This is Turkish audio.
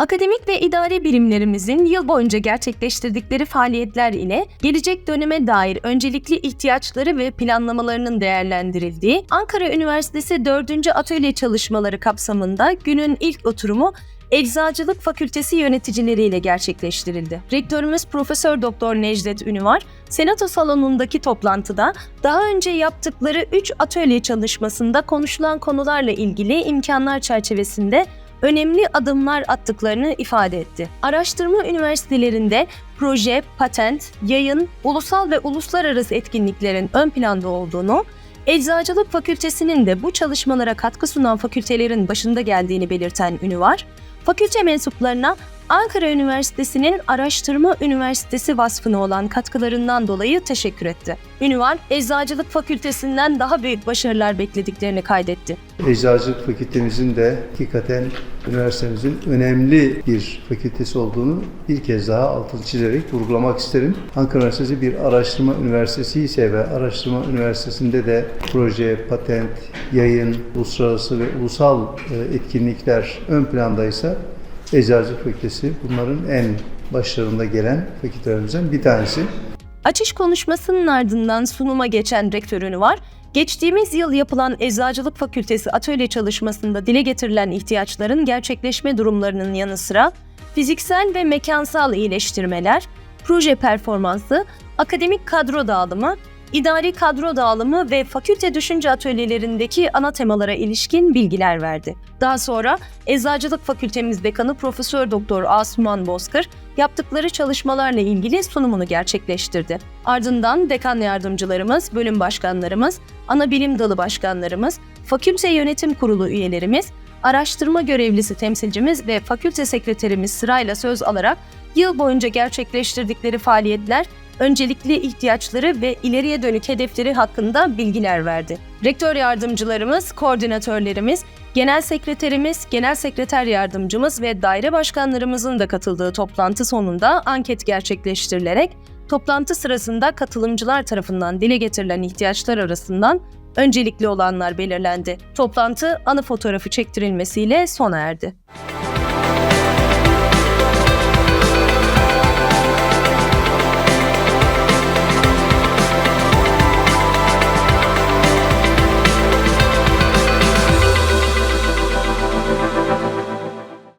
Akademik ve idari birimlerimizin yıl boyunca gerçekleştirdikleri faaliyetler ile gelecek döneme dair öncelikli ihtiyaçları ve planlamalarının değerlendirildiği Ankara Üniversitesi 4. Atölye çalışmaları kapsamında günün ilk oturumu Eczacılık Fakültesi yöneticileriyle gerçekleştirildi. Rektörümüz Profesör Doktor Necdet Ünüvar, Senato salonundaki toplantıda daha önce yaptıkları 3 atölye çalışmasında konuşulan konularla ilgili imkanlar çerçevesinde önemli adımlar attıklarını ifade etti. Araştırma üniversitelerinde proje, patent, yayın, ulusal ve uluslararası etkinliklerin ön planda olduğunu, Eczacılık Fakültesinin de bu çalışmalara katkı sunan fakültelerin başında geldiğini belirten Ünüvar, fakülte mensuplarına Ankara Üniversitesi'nin Araştırma Üniversitesi vasfına olan katkılarından dolayı teşekkür etti. Ünüvar, Eczacılık Fakültesinden daha büyük başarılar beklediklerini kaydetti. Eczacılık fakültemizin de hakikaten üniversitemizin önemli bir fakültesi olduğunu bir kez daha altını çizerek vurgulamak isterim. Ankara Üniversitesi bir araştırma üniversitesi ise ve araştırma üniversitesinde de proje, patent, yayın, uluslararası ve ulusal e, etkinlikler ön plandaysa Eczacılık Fakültesi bunların en başlarında gelen fakültelerimizden bir tanesi. Açış konuşmasının ardından sunuma geçen rektörünü var. Geçtiğimiz yıl yapılan Eczacılık Fakültesi atölye çalışmasında dile getirilen ihtiyaçların gerçekleşme durumlarının yanı sıra fiziksel ve mekansal iyileştirmeler, proje performansı, akademik kadro dağılımı, idari kadro dağılımı ve fakülte düşünce atölyelerindeki ana temalara ilişkin bilgiler verdi. Daha sonra Eczacılık Fakültemiz Dekanı Profesör Doktor Asuman Bozkır yaptıkları çalışmalarla ilgili sunumunu gerçekleştirdi. Ardından dekan yardımcılarımız, bölüm başkanlarımız, ana bilim dalı başkanlarımız, fakülte yönetim kurulu üyelerimiz, araştırma görevlisi temsilcimiz ve fakülte sekreterimiz sırayla söz alarak yıl boyunca gerçekleştirdikleri faaliyetler, öncelikli ihtiyaçları ve ileriye dönük hedefleri hakkında bilgiler verdi. Rektör yardımcılarımız, koordinatörlerimiz, genel sekreterimiz, genel sekreter yardımcımız ve daire başkanlarımızın da katıldığı toplantı sonunda anket gerçekleştirilerek toplantı sırasında katılımcılar tarafından dile getirilen ihtiyaçlar arasından öncelikli olanlar belirlendi. Toplantı anı fotoğrafı çektirilmesiyle sona erdi.